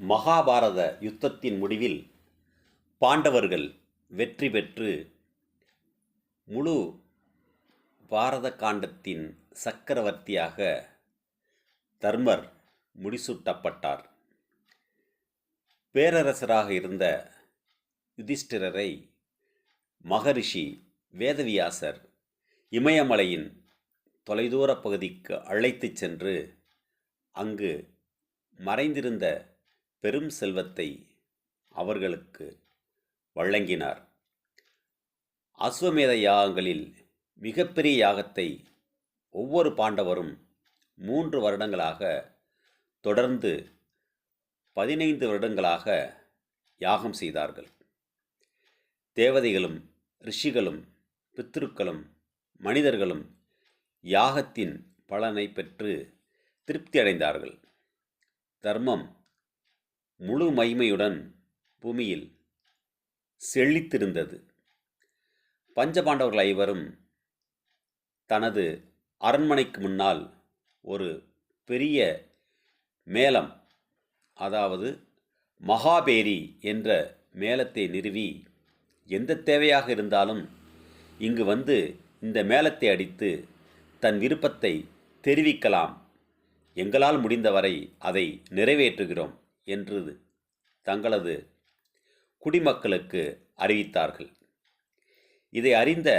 மகாபாரத யுத்தத்தின் முடிவில் பாண்டவர்கள் வெற்றி பெற்று முழு பாரத காண்டத்தின் சக்கரவர்த்தியாக தர்மர் முடிசூட்டப்பட்டார். பேரரசராக இருந்த யுதிஷ்டிரரை மகரிஷி வேதவியாசர் இமயமலையின் தொலைதூர பகுதிக்கு அழைத்துச் சென்று அங்கு மறைந்திருந்த பெரும் செல்வத்தை அவர்களுக்கு வழங்கினார். அஸ்வமேத யாகங்களில் மிகப்பெரிய யாகத்தை ஒவ்வொரு பாண்டவரும் மூன்று வருடங்களாக தொடர்ந்து பதினைந்து வருடங்களாக யாகம் செய்தார்கள். தேவதைகளும் ரிஷிகளும் பித்ருக்களும் மனிதர்களும் யாகத்தின் பலனை பெற்று திருப்தி அடைந்தார்கள். தர்மம் முழு மைமையுடன் பூமியில் செழித்திருந்தது. பஞ்சபாண்டவர்கள் ஐவரும் தனது அரண்மனைக்கு முன்னால் ஒரு பெரிய மேளம் அதாவது மகாபேரி என்ற மேளத்தை நிறுவி எந்த தேவையாக இருந்தாலும் இங்கு வந்து இந்த மேளத்தை அடித்து தன் விருப்பத்தை தெரிவிக்கலாம். எங்களால் முடிந்தவரை அதை நிறைவேற்றுகிறோம். என்று தங்களது குடிமக்களுக்கு அறிவித்தார்கள். இதை அறிந்த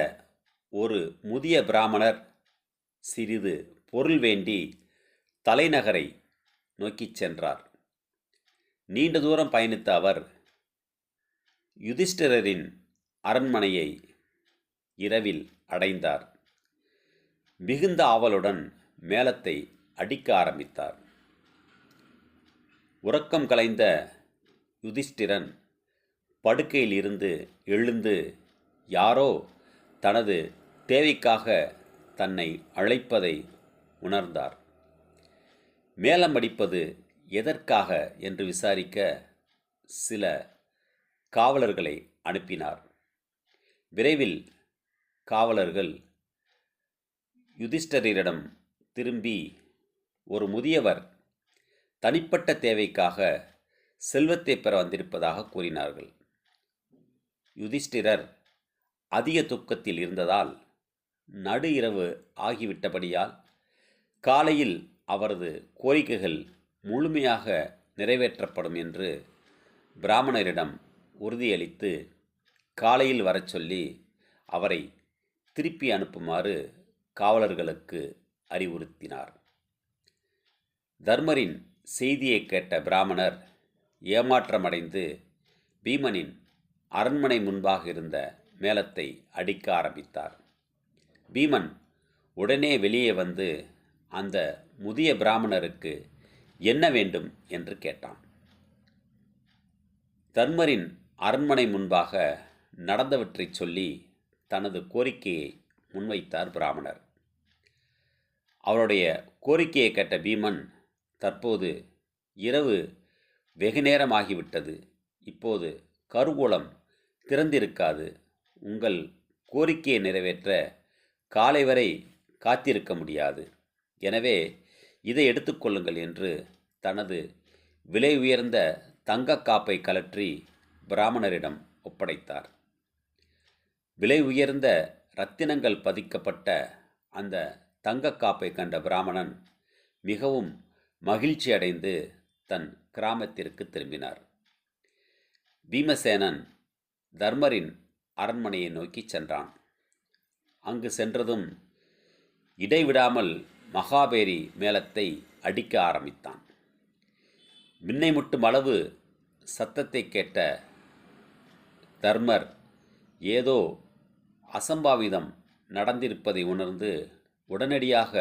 ஒரு முதிய பிராமணர் சிறிது பொருள் வேண்டி தலைநகரை நோக்கிச் சென்றார். நீண்ட தூரம் பயணித்த அவர் யுதிஷ்டிரரின் அரண்மனையை இரவில் அடைந்தார். மிகுந்த ஆவலுடன் மேளத்தை அடிக்க ஆரம்பித்தார். உறக்கம் கலைந்த யுதிஷ்டிரன் படுக்கையில் இருந்து எழுந்து யாரோ தனது தேவைக்காக தன்னை அழைப்பதை உணர்ந்தார். மேளம் அடிப்பது எதற்காக? என்று விசாரிக்க சில காவலர்களை அனுப்பினார். விரைவில் காவலர்கள் யுதிஷ்டரிடம் திரும்பி ஒரு முதியவர் தனிப்பட்ட தேவைக்காக செல்வத்தை பெற வந்திருப்பதாக கூறினார்கள். யுதிஷ்டிரர் அதிக துக்கத்தில் இருந்ததால் நடு இரவு ஆகிவிட்டபடியால் காலையில் அவரது கோரிக்கைகள் முழுமையாக நிறைவேற்றப்படும் என்று பிராமணரிடம் உறுதியளித்து காலையில் வரச் சொல்லி அவரை திருப்பி அனுப்புமாறு காவலர்களுக்கு அறிவுறுத்தினார். தர்மரின் செய்தியை கேட்ட பிராமணர் ஏமாற்றமடைந்து பீமனின் அரண்மனை முன்பாக இருந்த மேளத்தை அடிக்க ஆரம்பித்தார். பீமன் உடனே வெளியே வந்து அந்த முதிய பிராமணருக்கு என்ன வேண்டும் என்று கேட்டான். தர்மரின் அரண்மனை முன்பாக நடந்தவற்றைச் சொல்லி தனது கோரிக்கையை முன்வைத்தார் பிராமணர். அவருடைய கோரிக்கையை கேட்ட பீமன் தற்போது இரவு வெகு நேரமாகிவிட்டது. இப்போது கருவூலம் திறந்திருக்காது. உங்கள் கோரிக்கையை நிறைவேற்ற காலை வரை காத்திருக்க முடியாது. எனவே இதை எடுத்துக்கொள்ளுங்கள் என்று தனது விலை உயர்ந்த தங்க காப்பை கலற்றி பிராமணரிடம் ஒப்படைத்தார். விலை உயர்ந்த ரத்தினங்கள் பதிக்கப்பட்ட அந்த தங்க காப்பை கண்ட பிராமணன் மிகவும் மகிழ்ச்சி அடைந்து தன் கிராமத்திற்கு திரும்பினார். பீமசேனன் தர்மரின் அரண்மனையை நோக்கி சென்றான். அங்கு சென்றதும் இடைவிடாமல் மகாபேரி மேளத்தை அடிக்க ஆரம்பித்தான். மின்னை முட்டும் அளவு சத்தத்தை கேட்ட தர்மர் ஏதோ அசம்பாவிதம் நடந்திருப்பதை உணர்ந்து உடனடியாக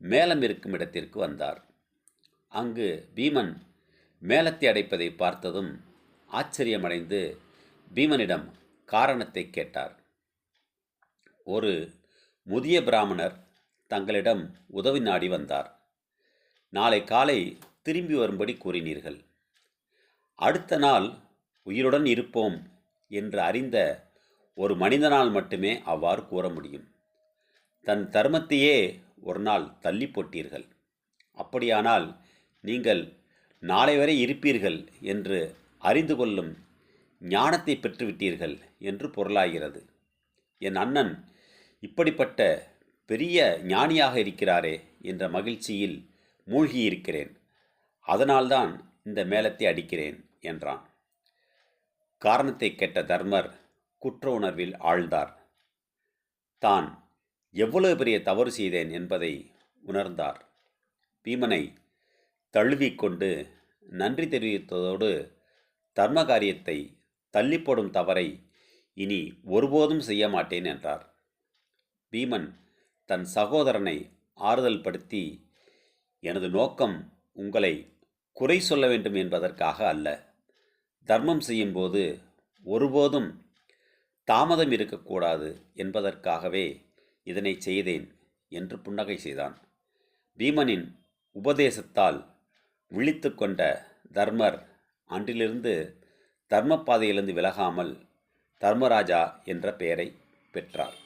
மேளம் இருக்கும் இடத்திற்கு வந்தார். அங்கு பீமன் மேளத்தை அடைப்பதை பார்த்ததும் ஆச்சரியமடைந்து பீமனிடம் காரணத்தை கேட்டார். ஒரு முதிய பிராமணர் தங்களிடம் உதவி நாடி வந்தார். நாளை காலை திரும்பி வரும்படி கூறினீர்கள். அடுத்த நாள் உயிருடன் இருப்போம் என்று அறிந்த ஒரு மனிதனால் மட்டுமே அவ்வாறு கூற முடியும். தன் தர்மத்தையே ஒரு நாள் தள்ளி போட்டீர்கள். அப்படியானால் நீங்கள் நாளை வரை இருப்பீர்கள் என்று அறிந்து கொள்ளும் ஞானத்தை பெற்றுவிட்டீர்கள் என்று பொருளாகிறது. என் அண்ணன் இப்படிப்பட்ட பெரிய ஞானியாக இருக்கிறாரே என்ற மகிழ்ச்சியில் மூழ்கியிருக்கிறேன். அதனால்தான் இந்த மேளத்தை அடிக்கிறேன் என்றான். காரணத்தை கேட்ட தர்மர் குற்ற உணர்வில் ஆழ்ந்தார். தான் எவ்வளவு பெரிய தவறு செய்தேன் என்பதை உணர்ந்தார். பீமனை தழுவிக்கொண்டு நன்றி தெரிவித்ததோடு தர்ம காரியத்தை தள்ளிப்போடும் தவறை இனி ஒருபோதும் செய்ய மாட்டேன் என்றார். பீமன் தன் சகோதரனை ஆறுதல் படுத்தி எனது நோக்கம் உங்களை குறை சொல்ல வேண்டும் என்பதற்காக அல்ல. தர்மம் செய்யும்போது ஒருபோதும் தாமதம் இருக்கக்கூடாது என்பதற்காகவே இதனை செய்தேன் என்று புன்னகை செய்தான். பீமனின் உபதேசத்தால் விழித்து கொண்ட தர்மர் அன்றிலிருந்து தர்மப்பாதையிலிருந்து விலகாமல் தர்மராஜா என்ற பெயரை பெற்றார்.